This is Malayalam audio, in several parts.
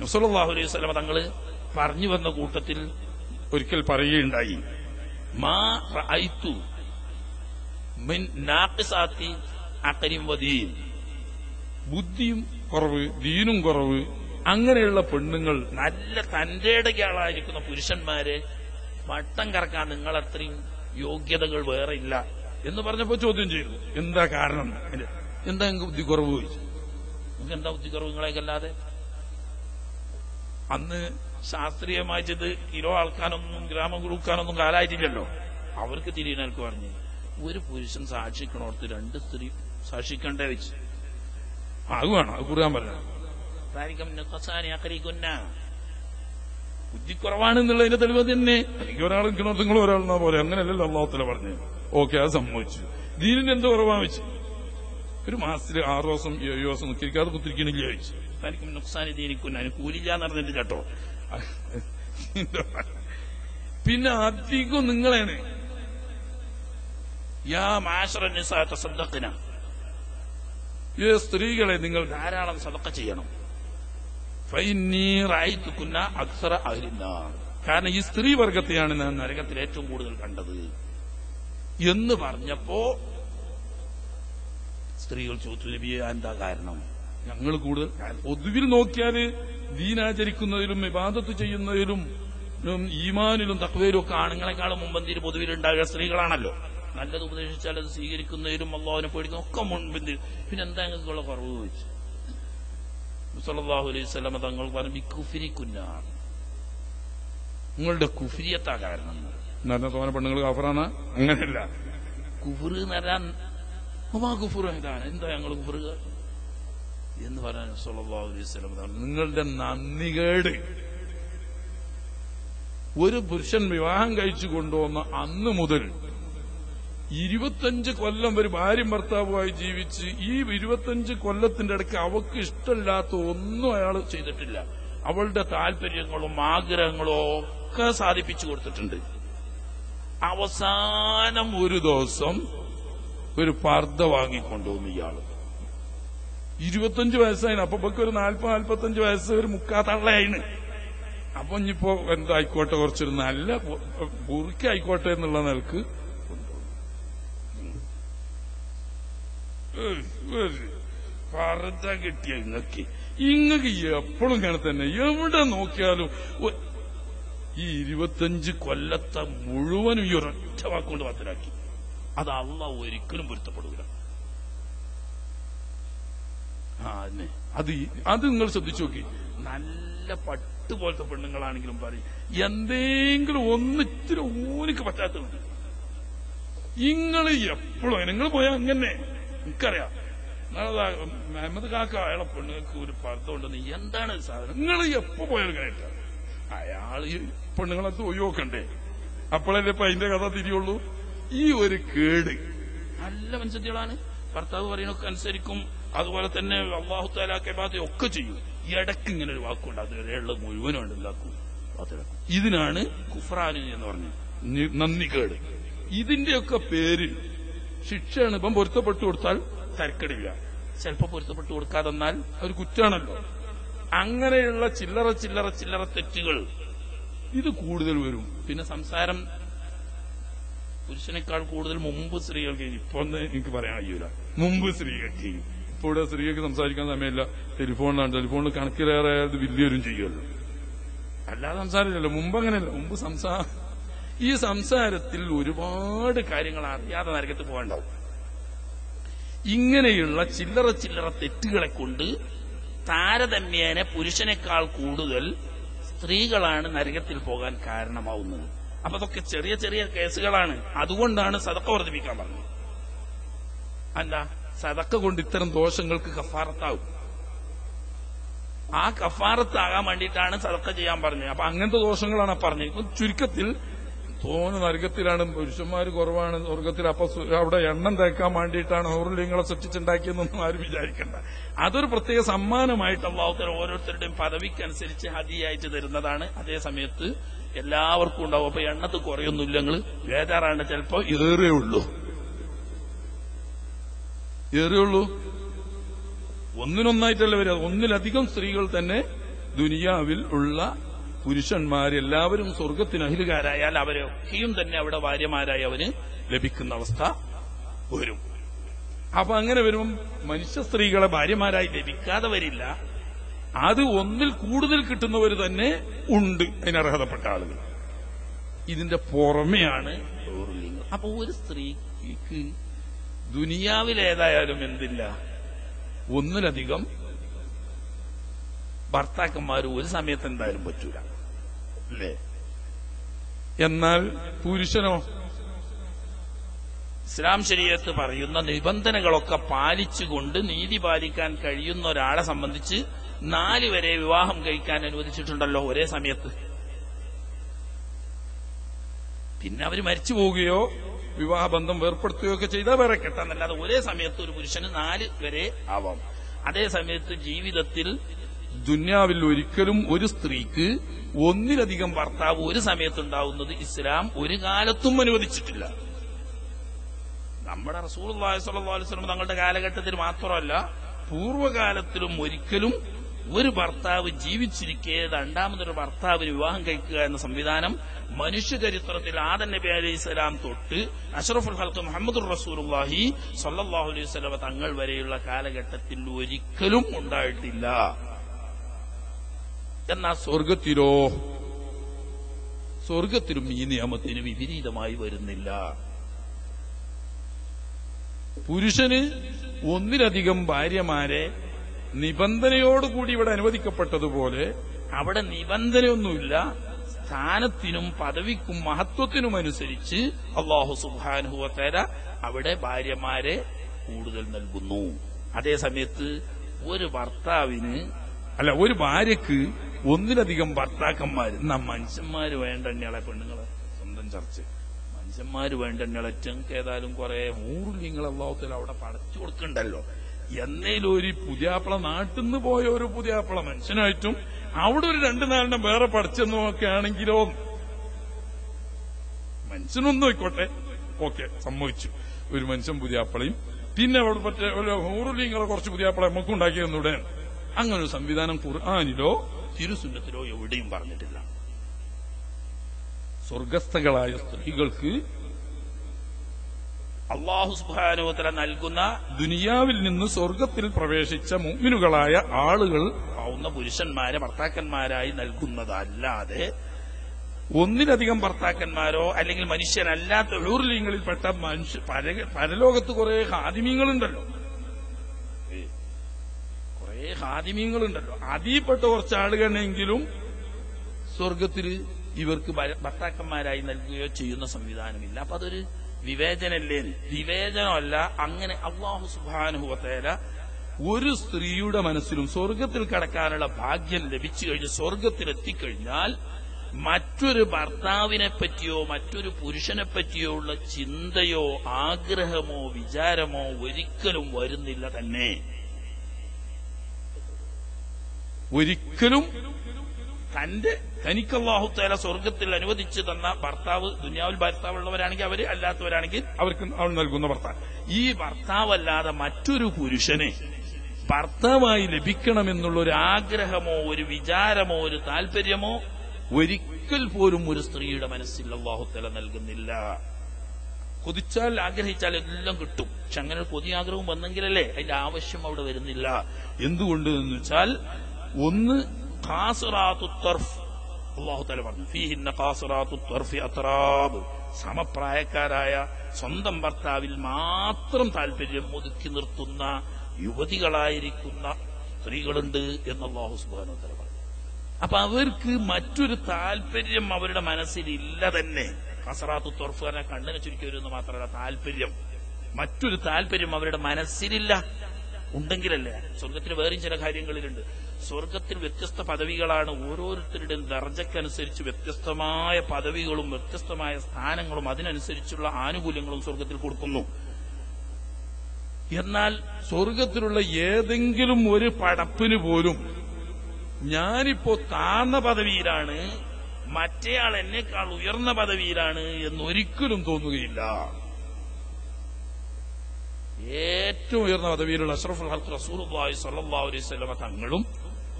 നബ്സല്ലാഹു അലൈഹി സ്വലമ തങ്ങൾ പറഞ്ഞു വന്ന കൂട്ടത്തിൽ ഒരിക്കൽ പറയുകയുണ്ടായി. മാ മിൻ വദീൻ ബുദ്ധിയും കുറവ് ദീനും കുറവ് അങ്ങനെയുള്ള പെണ്ണുങ്ങൾ നല്ല തന്റേടകളായിരിക്കുന്ന പുരുഷന്മാരെ വട്ടം കറക്കാൻ നിങ്ങൾ അത്രയും യോഗ്യതകൾ വേറെ ഇല്ല എന്ന് പറഞ്ഞപ്പോ ചോദ്യം ചെയ്തു. എന്താ കാരണം? എന്താ ബുദ്ധി കുറവ് ചോദിച്ചു. നിങ്ങൾക്ക് എന്താ ബുദ്ധി കുറവ് നിങ്ങളെക്കല്ലാതെ അന്ന് ശാസ്ത്രീയമായി ചെയ്ത് കിലോ ആൾക്കാനൊന്നും ഗ്രാമം കൊടുക്കാനൊന്നും കാലായിട്ടില്ലല്ലോ. അവർക്ക് തിരിയനക്ക് പറഞ്ഞു ഒരു പുരുഷൻ സാക്ഷിക്കണോർത്ത് രണ്ട് സ്ത്രീ സാക്ഷിക്കണ്ടേ വെച്ച്. അത് വേണം അത് കുറുകാൻ പറഞ്ഞു ബുദ്ധിക്കുറവാണെന്നുള്ളതിന്റെ തെളിവ് തന്നെ. എനിക്ക് ഒരാൾ നിൽക്കണോർത്ത് നിങ്ങൾ ഒരാളെന്നാ പോലെ. അങ്ങനെയല്ലല്ലോ അള്ളാഹത്തില പറഞ്ഞു. ഓക്കെ അത് സമ്മതിച്ചു. ദീനിന് എന്ത് കുറവാ വെച്ച്? ഒരു മാസത്തിൽ ആറു ദിവസം ഏഴു ദിവസം നിൽക്കാതെ കുത്തിരിക്കണില്ല ചോദിച്ചു. തനിക്കും നുക്സാനി ദീനിക്കുന്ന അതിന് കൂലില്ല എന്ന് പറഞ്ഞിട്ട് കേട്ടോ. പിന്നെ അധികം നിങ്ങളാണ് യാ മാഷറ നിസാ തസദ്ദഖ്ന. ഈ സ്ത്രീകളെ നിങ്ങൾ ധാരാളം സദക്ക ചെയ്യണം. ഫൈന്നീ റഅയ്തുകുന്ന അക്സറ അഹരിന്ന കാരണം ഈ സ്ത്രീ വർഗത്തെയാണ് ഞാൻ നരകത്തിൽ ഏറ്റവും കൂടുതൽ കണ്ടത്. എന്ന് പറഞ്ഞപ്പോ സ്ത്രീകൾ ചോദിച്ചു നബിയെ എന്താ കാരണം? ഞങ്ങൾ കൂടുതൽ പൊതുവിൽ നോക്കിയാൽ ദീനാചരിക്കുന്നതിലും വിവാദത്ത് ചെയ്യുന്നതിലും ഈമാനിലും തക്വയിലും ഒക്കെ ആണുങ്ങളെക്കാളും മുമ്പന്തിരി പൊതുവിൽ ഉണ്ടാകുക സ്ത്രീകളാണല്ലോ. നല്ലത് ഉപദേശിച്ചാൽ അത് സ്വീകരിക്കുന്നതിലും അള്ളാഹുവിനെ പേടിക്കുന്ന ഒക്കെ മുൻപിന്തിരി പിന്നെ എന്താ ഞങ്ങൾക്കുള്ള കുറവ് ചോദിച്ചു? സല്ലല്ലാഹു അലൈഹി സ്വലമ തങ്ങൾ പറഞ്ഞു കുഫിരി കുഞ്ഞാണ് നിങ്ങളുടെ കുഫിരിയത്താ കാരണം? തോന പെണ്ണുങ്ങൾ കഫറാണ്. അങ്ങനെയല്ല. കുഫുർ എന്ന് പറഞ്ഞാൽ എന്താ ഞങ്ങൾ കുഫുർ എന്ന് പറയാൻ സല്ലല്ലാഹു അലൈഹി തങ്ങൾ നിങ്ങളുടെ നന്ദികേട്. ഒരു പുരുഷൻ വിവാഹം കഴിച്ചു കൊണ്ടുവന്ന അന്ന് മുതൽ ഇരുപത്തഞ്ച് കൊല്ലം ഒരു ഭാര്യയും ഭർത്താവുമായി ജീവിച്ച് ഈ ഇരുപത്തഞ്ച് കൊല്ലത്തിന്റെ ഇടയ്ക്ക് അവക്ക് ഇഷ്ടമില്ലാത്ത ഒന്നും അയാൾ ചെയ്തിട്ടില്ല. അവളുടെ താല്പര്യങ്ങളും ആഗ്രഹങ്ങളും ഒക്കെ സാധിപ്പിച്ചു കൊടുത്തിട്ടുണ്ട്. അവസാനം ഒരു ദിവസം ഒരു പർദ്ദ വാങ്ങിക്കൊണ്ടുവന്നു ഇയാൾ ഇരുപത്തഞ്ച് വയസ്സായിന് അപ്പൊ ഇവക്ക് ഒരു നാൽപ്പത് നാൽപ്പത്തഞ്ച് വയസ്സ് ഒരു മുക്കാത്തള്ളയായിന് അപ്പൊ ഇനിയിപ്പോ എന്തായിക്കോട്ടെ കുറച്ചൊരു നല്ല ബുറിക്കായിക്കോട്ടെ എന്നുള്ള നിലയ്ക്ക് പറഞ്ഞ കിട്ടിയ ഇങ്ങക്ക്. ഇങ്ങക്ക് എപ്പോഴും ഇങ്ങനെ തന്നെ. എവിടെ നോക്കിയാലും ഈ ഇരുപത്തഞ്ച് കൊല്ലത്തെ മുഴുവനും ഈ ഒരൊറ്റ വാക്കുകൊണ്ട് പത്തിലാക്കി അത് അള്ള ഒരിക്കലും പൊരുത്തപ്പെടില്ല അത് അത് നിങ്ങൾ ശ്രദ്ധിച്ചു നോക്കി. നല്ല പട്ട് പോലത്തെ പെണ്ണുങ്ങളാണെങ്കിലും പറയും. എന്തെങ്കിലും ഒന്ന് ഇത്തിരി ഊനിക്ക് പറ്റാത്തതുണ്ട്. നിങ്ങൾ എപ്പോഴും നിങ്ങൾ പോയാൽ അങ്ങനെ. എനിക്കറിയാം. നിങ്ങളതാ മുഹമ്മദ് കാക്ക അയാളെ പെണ്ണുങ്ങൾക്ക് ഒരു പർദ്ദ ഉണ്ടെന്ന് എന്താണ് സാധനം? നിങ്ങൾ എപ്പോ പോയാലും ഇങ്ങനെ അയാൾ ഈ പെണ്ണുങ്ങളെ ഒഴിവാക്കണ്ടേ? അപ്പോഴല്ലേ ഇപ്പൊ അതിന്റെ കഥ തിരിയുള്ളൂ? ഈ ഒരു കേട്. നല്ല മനുഷ്യത്തികളാണ്. ഭർത്താവ് പറയണൊക്കെ അനുസരിക്കും. അതുപോലെ തന്നെ അള്ളാഹു താലാക്കെ ഒക്കെ ചെയ്യും. ഇടയ്ക്ക് ഇങ്ങനെ ഒരു വാക്കുണ്ട്. അത് വരെയുള്ള മുഴുവനും ഉണ്ട് ഉണ്ടാക്കും ഇതിനാണ് കുഫ്രാന് എന്ന് പറഞ്ഞു നന്ദി കേട്. ഇതിന്റെയൊക്കെ പേരിൽ ശിക്ഷയാണ് ഇപ്പം പൊരുത്തപ്പെട്ടു കൊടുത്താൽ തരക്കടില്ല. ചിലപ്പോ പൊരുത്തപ്പെട്ടു കൊടുക്കാതെന്നാൽ ഒരു കുറ്റാണല്ലോ. അങ്ങനെയുള്ള ചില്ലറ ചില്ലറ ചില്ലറ തെറ്റുകൾ ഇത് കൂടുതൽ വരും. പിന്നെ സംസാരം പുരുഷനേക്കാൾ കൂടുതൽ മുമ്പ് സ്ത്രീകൾക്ക് ഇപ്പൊ ഒന്ന് എനിക്ക് പറയാൻ കഴിയൂല. മുമ്പ് സ്ത്രീകൾക്ക് ഇപ്പൊ ഇവിടെ സംസാരിക്കാൻ സമയമില്ല. ടെലിഫോണിലാണ്. ടെലിഫോണിൽ കണക്കിലേറെ അത് വലിയൊരും ചെയ്യുമല്ലോ. അല്ലാതെ സംസാരമില്ലല്ലോ മുമ്പ് അങ്ങനെയല്ല. മുമ്പ് സംസാ ഈ സംസാരത്തിൽ ഒരുപാട് കാര്യങ്ങൾ അറിയാതെ നരകത്ത് പോകണ്ടാവും ഇങ്ങനെയുള്ള ചില്ലറ ചില്ലറ തെറ്റുകളെ കൊണ്ട് താരതമ്യേന പുരുഷനേക്കാൾ കൂടുതൽ സ്ത്രീകളാണ് നരകത്തിൽ പോകാൻ കാരണമാവുന്നത്. അപ്പൊ അതൊക്കെ ചെറിയ ചെറിയ കേസുകളാണ്. അതുകൊണ്ടാണ് സതക്ക വർദ്ധിപ്പിക്കാൻ പറഞ്ഞത്. അല്ല സതക്ക കൊണ്ട് ഇത്തരം ദോഷങ്ങൾക്ക് കഫാറത്താവും. ആ കഫാറത്താകാൻ വേണ്ടിയിട്ടാണ് സതക്ക ചെയ്യാൻ പറഞ്ഞത്. അപ്പൊ അങ്ങനത്തെ ദോഷങ്ങളാണ് പറഞ്ഞത്. ചുരുക്കത്തിൽ തോന്നു നരകത്തിലാണ് പുരുഷന്മാർ കുറവാണ് സ്വർഗത്തിൽ അപ്പൊ അവിടെ എണ്ണം തേക്കാൻ വേണ്ടിയിട്ടാണ് ഹൗർലിംഗങ്ങളെ സൃഷ്ടിച്ചുണ്ടാക്കിയതെന്നൊന്നും ആരും വിചാരിക്കണ്ട. അതൊരു പ്രത്യേക സമ്മാനമായിട്ട് അള്ളാഹുത്തര ഓരോരുത്തരുടെയും പദവിക്കനുസരിച്ച് ഹതിയായിട്ട് തരുന്നതാണ്. അതേ സമയത്ത് എല്ലാവർക്കും ഉണ്ടാവും. അപ്പൊ എണ്ണത്ത് കുറയൊന്നുമില്ല ഞങ്ങൾ ബേജാറാണ്ട് ചിലപ്പോ ഏറേ ഉള്ളൂ ഏറേ ഉള്ളൂ ഒന്നിനൊന്നായിട്ടല്ല വരിക. ഒന്നിലധികം സ്ത്രീകൾ തന്നെ ദുനിയാവിൽ ഉള്ള പുരുഷന്മാരെല്ലാവരും സ്വർഗത്തിന് അഹിലുകാരായാൽ അവരൊക്കെയും തന്നെ അവിടെ ഭാര്യമാരായി അവന് ലഭിക്കുന്ന അവസ്ഥ വരും. അപ്പൊ അങ്ങനെ വരും മനുഷ്യ സ്ത്രീകളെ ഭാര്യമാരായി ലഭിക്കാതെ വരില്ല. അത് ഒന്നിൽ കൂടുതൽ കിട്ടുന്നവർ തന്നെ ഉണ്ട് അതിനർഹതപ്പെട്ട ആളുകൾ. ഇതിന്റെ പുറമെയാണ്. അപ്പൊ ഒരു സ്ത്രീക്ക് ദുനിയാവിൽ ഏതായാലും എന്തില്ല? ഒന്നിലധികം ഭർത്താക്കന്മാർ ഒരു സമയത്ത് എന്തായാലും പറ്റൂല. അല്ലേ? എന്നാൽ പുരുഷനോ? ഇസ്ലാം ശരീരത്ത് പറയുന്ന നിബന്ധനകളൊക്കെ പാലിച്ചുകൊണ്ട് നീതി പാലിക്കാൻ കഴിയുന്ന ഒരാളെ സംബന്ധിച്ച് നാല് വരെ വിവാഹം കഴിക്കാൻ അനുവദിച്ചിട്ടുണ്ടല്ലോ ഒരേ സമയത്ത്. പിന്നെ അവർ മരിച്ചു പോവുകയോ വിവാഹബന്ധം വേർപ്പെടുത്തുകയോ ഒക്കെ ചെയ്താൽ വേറെ കെട്ടാന്നല്ലാതെ ഒരേ സമയത്ത് ഒരു പുരുഷന് നാല് വരെ ആവാം. അതേ സമയത്ത് ജീവിതത്തിൽ ദുന്യാവിൽ ഒരിക്കലും ഒരു സ്ത്രീക്ക് ഒന്നിലധികം ഭർത്താവ് ഒരു സമയത്തുണ്ടാവുന്നത് ഇസ്ലാം ഒരു കാലത്തും അനുവദിച്ചിട്ടില്ല. നമ്മുടെ റസൂൽ സ്വലം തങ്ങളുടെ കാലഘട്ടത്തിൽ മാത്രമല്ല പൂർവകാലത്തിലും ഒരിക്കലും ഒരു ഭർത്താവ് ജീവിച്ചിരിക്കെ രണ്ടാമതൊരു ഭർത്താവിന് വിവാഹം കഴിക്കുക എന്ന സംവിധാനം മനുഷ്യ ചരിത്രത്തിൽ ആദൻ നബി അലൈഹി സ്വലാം തൊട്ട് അഷറഫുൽ ഹൽക്ക് മുഹമ്മദ് റസൂലുള്ളാഹി സല്ലാഹു അലൈഹി വസല്ലമ തങ്ങൾ വരെയുള്ള കാലഘട്ടത്തിൽ ഒരിക്കലും ഉണ്ടായിട്ടില്ല. എന്നാ സ്വർഗത്തിലോ സ്വർഗത്തിലും ഈ നിയമത്തിന് വിപരീതമായി വരുന്നില്ല. പുരുഷന് ഒന്നിലധികം ഭാര്യമാരെ നിബന്ധനയോടുകൂടി ഇവിടെ അനുവദിക്കപ്പെട്ടതുപോലെ അവിടെ നിബന്ധനയൊന്നുമില്ല. സ്ഥാനത്തിനും പദവിക്കും മഹത്വത്തിനും അനുസരിച്ച് അള്ളാഹു സുബാനുഹുവത്തേര അവിടെ ഭാര്യമാരെ കൂടുതൽ നൽകുന്നു. അതേ സമയത്ത് ഒരു ഭർത്താവിന് അല്ല ഒരു ഭാര്യക്ക് ഒന്നിലധികം ഭർത്താക്കന്മാർ. എന്നാ മനുഷ്യന്മാര് വേണ്ട എണ്ണകളെ പെണ്ണുങ്ങളെ? സ്വന്തം ചർച്ച. മനുഷ്യന്മാര് വേണ്ട എണ്ണളറ്റങ്ങൾക്ക് ഏതായാലും കുറെ ഊറുലിങ്ങൾ അള്ളാഹത്തിൽ അവിടെ പടച്ചു കൊടുക്കണ്ടല്ലോ. എന്നേലും ഒരു പുതിയാപ്പിള നാട്ടിൽ നിന്ന് പോയ ഒരു പുതിയാപ്പിള മനുഷ്യനായിട്ടും അവിടെ ഒരു രണ്ടു നാലെണ്ണം വേറെ പഠിച്ചെന്നും ഒക്കെ ആണെങ്കിലോ മനുഷ്യനൊന്നും ആയിക്കോട്ടെ. ഓക്കെ സമ്മതിച്ചു. ഒരു മനുഷ്യൻ പുതിയാപ്പിളയും പിന്നെ അവിടെ പറ്റേ ഒരു ഊറുലിങ്ങളെ കുറച്ച് പുതിയാപ്പിള നമുക്ക് ഉണ്ടാക്കി തന്നൂടെ അങ്ങനെ ഒരു സംവിധാനം ഖുർആാനിലോ തിരുസുന്നത്തിലോ എവിടെയും പറഞ്ഞിട്ടില്ല. സ്വർഗസ്ഥകളായ സ്ത്രീകൾക്ക് അള്ളാഹു സുബാനുത്തല നൽകുന്ന ദുനിയാവിൽ നിന്ന് സ്വർഗത്തിൽ പ്രവേശിച്ച മുഗ്മിനുകളായ ആളുകൾ ആവുന്ന പുരുഷന്മാരെ ഭർത്താക്കന്മാരായി നൽകുന്നതല്ലാതെ ഒന്നിലധികം ഭർത്താക്കന്മാരോ അല്ലെങ്കിൽ മനുഷ്യനല്ലാത്ത ഊർലിംഗങ്ങളിൽപ്പെട്ട മനുഷ്യ പര- പരലോകത്ത് കുറെ ഹാദിമീങ്ങളുണ്ടല്ലോ കുറെ ഹാദിമീങ്ങളുണ്ടല്ലോ അതിൽപ്പെട്ട കുറച്ച് ആളുകളെങ്കിലും സ്വർഗത്തിൽ ഇവർക്ക് ഭർത്താക്കന്മാരായി നൽകുകയോ ചെയ്യുന്ന സംവിധാനമില്ല. അപ്പൊ അതൊരു വിവേചനല്ലേ വിവേചനമല്ല അങ്ങനെ അള്ളാഹു സുബാനുഭവത്തേല ഒരു സ്ത്രീയുടെ മനസ്സിലും സ്വർഗത്തിൽ കടക്കാനുള്ള ഭാഗ്യം ലഭിച്ചു കഴിഞ്ഞ് സ്വർഗത്തിലെത്തിക്കഴിഞ്ഞാൽ മറ്റൊരു ഭർത്താവിനെ പറ്റിയോ മറ്റൊരു പുരുഷനെ പറ്റിയോ ഉള്ള ചിന്തയോ ആഗ്രഹമോ വിചാരമോ ഒരിക്കലും വരുന്നില്ല തന്നെ. ഒരിക്കലും തന്റെ തനിക്ക് തല സ്വർഗത്തിൽ അനുവദിച്ചു തന്ന ഭർത്താവ് ദുനിയാവിൽ ഭർത്താവുള്ളവരാണെങ്കിൽ അവർ അല്ലാത്തവരാണെങ്കിൽ അവർക്ക് അവൾ നൽകുന്ന ഭർത്താവ്. ഈ ഭർത്താവല്ലാതെ മറ്റൊരു പുരുഷനെ ഭർത്താവായി ലഭിക്കണമെന്നുള്ള ഒരു ആഗ്രഹമോ ഒരു വിചാരമോ ഒരു താല്പര്യമോ ഒരിക്കൽ പോലും ഒരു സ്ത്രീയുടെ മനസ്സിൽ അള്ളാഹുത്തേല നൽകുന്നില്ല. കൊതിച്ചാൽ ആഗ്രഹിച്ചാൽ എല്ലാം കിട്ടും. പക്ഷെ അങ്ങനെ കൊതി ആഗ്രഹം വന്നെങ്കിലല്ലേ അതിന്റെ ആവശ്യം അവിടെ വരുന്നില്ല. എന്തുകൊണ്ട് എന്ന് വെച്ചാൽ ഒന്ന് പറഞ്ഞു അത്രാബ്. സമപ്രായക്കാരായ സ്വന്തം ഭർത്താവിൽ മാത്രം താല്പര്യം ഒതുക്കി നിർത്തുന്ന യുവതികളായിരിക്കുന്ന സ്ത്രീകളുണ്ട് എന്ന് അള്ളാഹു സുബാനു തല പറഞ്ഞു. അപ്പൊ അവർക്ക് മറ്റൊരു താല്പര്യം അവരുടെ മനസ്സിലില്ല തന്നെ. കസറാത്തു തൊർഫ് കണ്ണിനെ ചുരുക്കി വരുമെന്ന് മാത്രമല്ല താല്പര്യം മറ്റൊരു താല്പര്യം അവരുടെ മനസ്സിലില്ല. ഉണ്ടെങ്കിലല്ലേ? സ്വർഗത്തിൽ വേറെയും ചില കാര്യങ്ങളിലുണ്ട്. സ്വർഗത്തിൽ വ്യത്യസ്ത പദവികളാണ് ഓരോരുത്തരുടെയും ദർജക്കനുസരിച്ച് വ്യത്യസ്തമായ പദവികളും വ്യത്യസ്തമായ സ്ഥാനങ്ങളും അതിനനുസരിച്ചുള്ള ആനുകൂല്യങ്ങളും സ്വർഗത്തിൽ കൊടുക്കുന്നു. എന്നാൽ സ്വർഗത്തിലുള്ള ഏതെങ്കിലും ഒരു പടപ്പിന് പോലും ഞാനിപ്പോ താഴ്ന്ന പദവിയിലാണ് മറ്റേയാൾ എന്നേക്കാൾ ഉയർന്ന പദവിയിലാണ് എന്നൊരിക്കലും തോന്നുകയില്ല. ഏറ്റവും ഉയർന്ന പദവിയിലുള്ള അഷ്റഫുൽ ഹൽക്ക് റസൂലുള്ളാഹി സല്ലാ അലൈഹി വസല്ലമ തങ്ങളും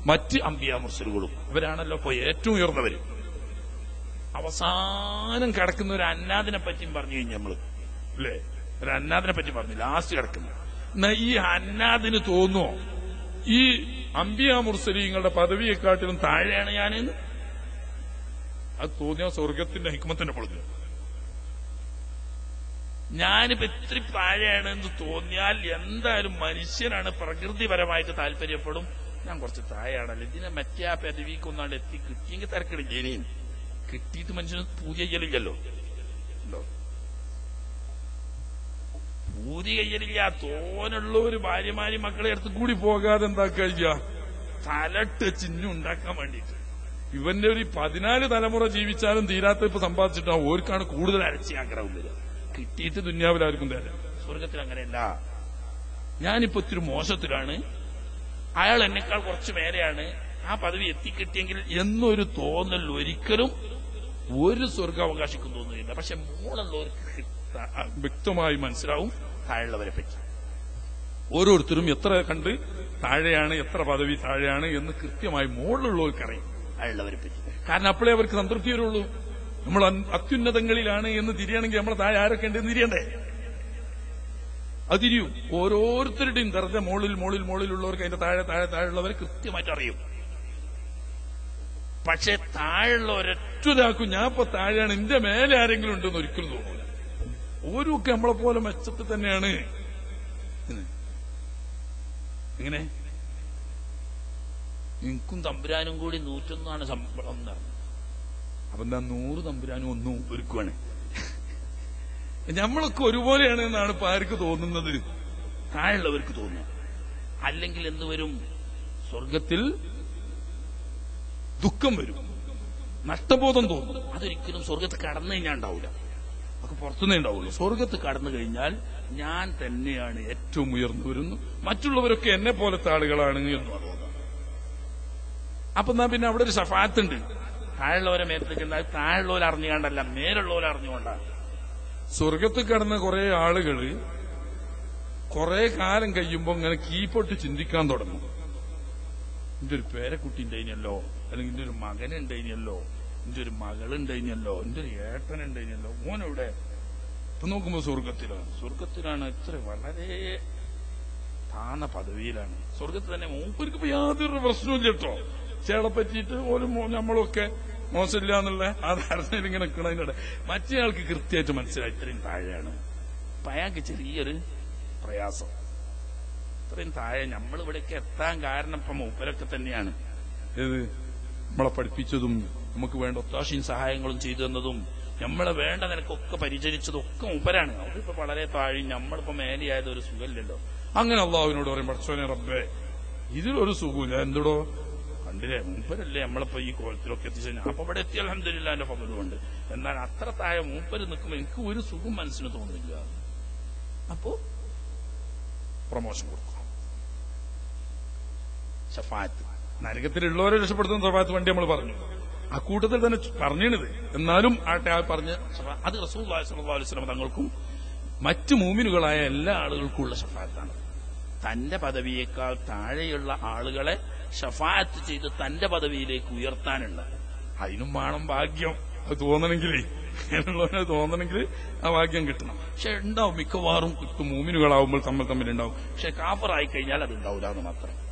മറ്റ് അമ്പിയ മുർസലുകളും ഇവരാണല്ലോ ഇപ്പോ ഏറ്റവും ഉയർന്നവര്. അവസാനം കിടക്കുന്ന ഒരു അന്നാദിനെ പറ്റിയും പറഞ്ഞു കഴിഞ്ഞു നമ്മൾ. അല്ലേ? ഒരു അന്നാദിനെ പറ്റി പറഞ്ഞു ലാസ്റ്റ് കിടക്കുന്നു. എന്നാ ഈ അന്നാദിന് തോന്നുമോ ഈ അമ്പിയ മുർസലീങ്ങളുടെ പദവിയെക്കാട്ടിലും താഴെയാണ് ഞാനെന്ന് അത് തോന്നിയ സ്വർഗത്തിന്റെ ഹിക്മത്തിന്റെ പൊളിഞ്ഞു. ഞാനിപ്പോ ഇത്തിരി പാഴയാണ് എന്ന് തോന്നിയാൽ എന്തായാലും മനുഷ്യനാണ് പ്രകൃതിപരമായിട്ട് താല്പര്യപ്പെടും. ഞാൻ കുറച്ച് താഴെയാണല്ലോ. ഇതിനെ മറ്റേ ആ പദവിക്ക് ഒന്നാണ്ട് എത്തി കിട്ടിയെങ്കിൽ തിരക്കിടില്ല ഇനിയും? കിട്ടിയിട്ട് മനുഷ്യന് പൂജ ചെയ്യലില്ലല്ലോ. ഉണ്ടോ? കയ്യലില്ല തോനുള്ള ഒരു ഭാര്യമാരി മക്കളെ അടുത്ത് കൂടി പോകാതെ എന്താ കഴിയ തലട്ട് ചിഹ്നം ഉണ്ടാക്കാൻ വേണ്ടിയിട്ട്. ഇവന്റെ ഒരു പതിനാല് തലമുറ ജീവിച്ചാലും തീരാത്ത ഇപ്പൊ സമ്പാദിച്ചിട്ടാ ഓർക്കാണ് കൂടുതൽ അരച്ചി ആഗ്രഹം വരിക. കിട്ടിയിട്ട് ദുന്യാവിൽ ആർക്കും തരാം. സ്വർഗത്തിൽ അങ്ങനെയല്ല. ഞാനിപ്പോ ഇത്തിരി മോശത്തിലാണ്. അയാൾ എന്നെക്കാൾ കുറച്ച് മേലെയാണ്. ആ പദവി എത്തിക്കിട്ടിയെങ്കിൽ എന്നൊരു തോന്നൽ ഒരിക്കലും ഒരു സ്വർഗാവകാശിക്കും തോന്നുന്നില്ല പക്ഷെ മോളുള്ളവർക്ക് വ്യക്തമായി മനസ്സിലാവും താഴെയുള്ളവരെ പറ്റി ഓരോരുത്തരും എത്ര കണ്ട് താഴെയാണ് എത്ര പദവി താഴെയാണ് എന്ന് കൃത്യമായി മുകളിലുള്ളവർക്ക് അറിയും. താഴെയുള്ളവരെ പറ്റി കാരണം അപ്പോഴേ അവർക്ക് സംതൃപ്തി വരുള്ളൂ. നമ്മൾ അത്യുന്നതങ്ങളിലാണ് എന്ന് തിരിയണമെങ്കിൽ നമ്മളെ താഴെ ആരൊക്കെ ഉണ്ടെന്ന് തിരിയണ്ടേ? അത് തിരിയും. ഓരോരുത്തരുടെയും ദർജ മോളിൽ മോളിൽ മുകളിലുള്ളവർക്ക് അതിന്റെ താഴെ താഴെ താഴെയുള്ളവരെ കൃത്യമായിട്ട് അറിയും. പക്ഷെ താഴെയുള്ള ഒരൊറ്റതാക്കും ഞാൻ ഇപ്പൊ താഴെയാണ്. എന്റെ മേലെ ആരെങ്കിലും ഉണ്ടെന്ന് ഒരിക്കലും തോന്നില്ല ഓരോക്കെ നമ്മളെ പോലെ മെച്ചത്തിൽ തന്നെയാണ്. എങ്ങനെ എനിക്കും തമ്പുരാനും കൂടി നൂറ്റൊന്നാണ് ശമ്പളം എന്നാണ് അപ്പൊ എന്താ നൂറ് തമ്പുരാനും ഒന്നും ഒരുക്കുവാണ്. നമ്മളൊക്കെ ഒരുപോലെയാണ് എന്നാണ് ഇപ്പൊ ആർക്ക് തോന്നുന്നത്? താഴെയുള്ളവർക്ക് തോന്നുക. അല്ലെങ്കിൽ എന്ത് വരും? സ്വർഗത്തിൽ ദുഃഖം വരും. നഷ്ടബോധം തോന്നും. അതൊരിക്കലും സ്വർഗത്ത് കടന്നു കഴിഞ്ഞാൽ ഉണ്ടാവില്ല. അതൊക്കെ പുറത്തുനിന്നേ ഉണ്ടാവുള്ളൂ. സ്വർഗത്ത് കടന്നു കഴിഞ്ഞാൽ ഞാൻ തന്നെയാണ് ഏറ്റവും ഉയർന്നു വരുന്നു. മറ്റുള്ളവരൊക്കെ എന്നെ പോലത്തെ ആളുകളാണ് എന്ന് പറഞ്ഞു അപ്പൊ എന്നാ പിന്നെ അവിടെ ഒരു സഫാത്തുണ്ട് താഴെയുള്ളവരെ മേത്തേക്ക് താഴെയുള്ളവർ അറിഞ്ഞുകൊണ്ടല്ല മേലുള്ളവർ അറിഞ്ഞുകൊണ്ടാണ്. സ്വർഗത്ത് കിടന്ന കുറെ ആളുകൾ കുറെ കാലം കഴിയുമ്പോൾ ഇങ്ങനെ കീപ്പൊട്ട് ചിന്തിക്കാൻ തുടങ്ങും. എന്റെ ഒരു പേരക്കുട്ടി ഉണ്ടായിനല്ലോ അല്ലെങ്കിൽ എന്റെ ഒരു മകൻ എന്റെ ഒരു മകൾ ഉണ്ടായിനല്ലോ എന്റെ ഒരു ഏട്ടൻ ഉണ്ടായിനല്ലോ മോനെവിടെ ഇപ്പൊ നോക്കുമ്പോ സ്വർഗത്തിലാണ് സ്വർഗത്തിലാണ് ഇത്ര വളരെ താന്ന പദവിയിലാണ്. സ്വർഗത്തിൽ തന്നെ മൂപ്പർക്ക് യാതൊരു പ്രശ്നവും കേട്ടോ. ചേളെ പറ്റിയിട്ട് ഓരോ നമ്മളൊക്കെ മോശമില്ല എന്നുള്ള ആ ധാരണയിൽ ഇങ്ങനെ നിൽക്കണതിനിടെ മറ്റേ ആൾക്ക് കൃത്യമായിട്ട് മനസ്സിലായി. ഇത്രയും താഴെയാണ്. അപ്പൊ അയാൾക്ക് ചെറിയൊരു പ്രയാസം. ഇത്രയും താഴെ നമ്മൾ ഇവിടേക്ക് എത്താൻ കാരണം ഇപ്പം മൂപ്പരൊക്കെ തന്നെയാണ്. ഏത്? നമ്മളെ പഠിപ്പിച്ചതും നമുക്ക് വേണ്ട ഒത്താശയും സഹായങ്ങളും ചെയ്തു തന്നതും നമ്മളെ വേണ്ട നിനക്കൊക്കെ പരിചരിച്ചതും ഒക്കെ മൂപ്പരാണ്. അവരിപ്പോ വളരെ താഴെ. നമ്മളിപ്പോ മേലെയായത് ഒരു സുഖമില്ലല്ലോ. അങ്ങനെ അള്ളാഹുവിനോട് പറയും പഠിച്ചോനെ റബ്ബേ ഇതിലൊരു സുഖമില്ല എന്തോടോ? കണ്ടില്ലേ? മൂപ്പരല്ലേ നമ്മളിപ്പോ ഈ കോലത്തിലൊക്കെ എത്തിച്ചു അപ്പൊ ഇവിടെ എത്തിയ അലഹമില്ല എന്റെ പകലുണ്ട് എന്നാൽ അത്ര താഴെ മൂപ്പര് നിൽക്കുമ്പോ എനിക്ക് ഒരു സുഖം മനസ്സിന് തോന്നില്ല അപ്പോ പ്രൊമോഷൻ കൊടുക്കും. ഷഫാത്ത് നരകത്തിലുള്ളവരെ രക്ഷപ്പെടുത്തുന്ന സഫാത്ത് വണ്ടി നമ്മൾ പറഞ്ഞു. ആ കൂട്ടത്തിൽ തന്നെ പറഞ്ഞത് എന്നാലും ആട്ടെ ആ പറഞ്ഞ അത് റസൂൽ അലൈഹി സ്വലം തങ്ങൾക്കും മറ്റ് മൂമിനുകളായ എല്ലാ ആളുകൾക്കും ഉള്ള ഷഫാത്താണ് തന്റെ പദവിയേക്കാൾ താഴെയുള്ള ആളുകളെ ഷഫാത്ത് ചെയ്ത് തന്റെ പദവിയിലേക്ക് ഉയർത്താനുണ്ട് അതിനും വേണം ഭാഗ്യം. അത് തോന്നണമെങ്കിലേ അങ്ങനെയുള്ളവനെ തോന്നണമെങ്കിൽ ആ ഭാഗ്യം കിട്ടണം. പക്ഷെ ഉണ്ടാവും മിക്കവാറും മൂമിനുകളാവുമ്പോൾ തമ്മിൽ തമ്മിലുണ്ടാവും. പക്ഷെ കാഫറായി കഴിഞ്ഞാൽ അത് ഉണ്ടാവില്ല എന്ന് മാത്രം.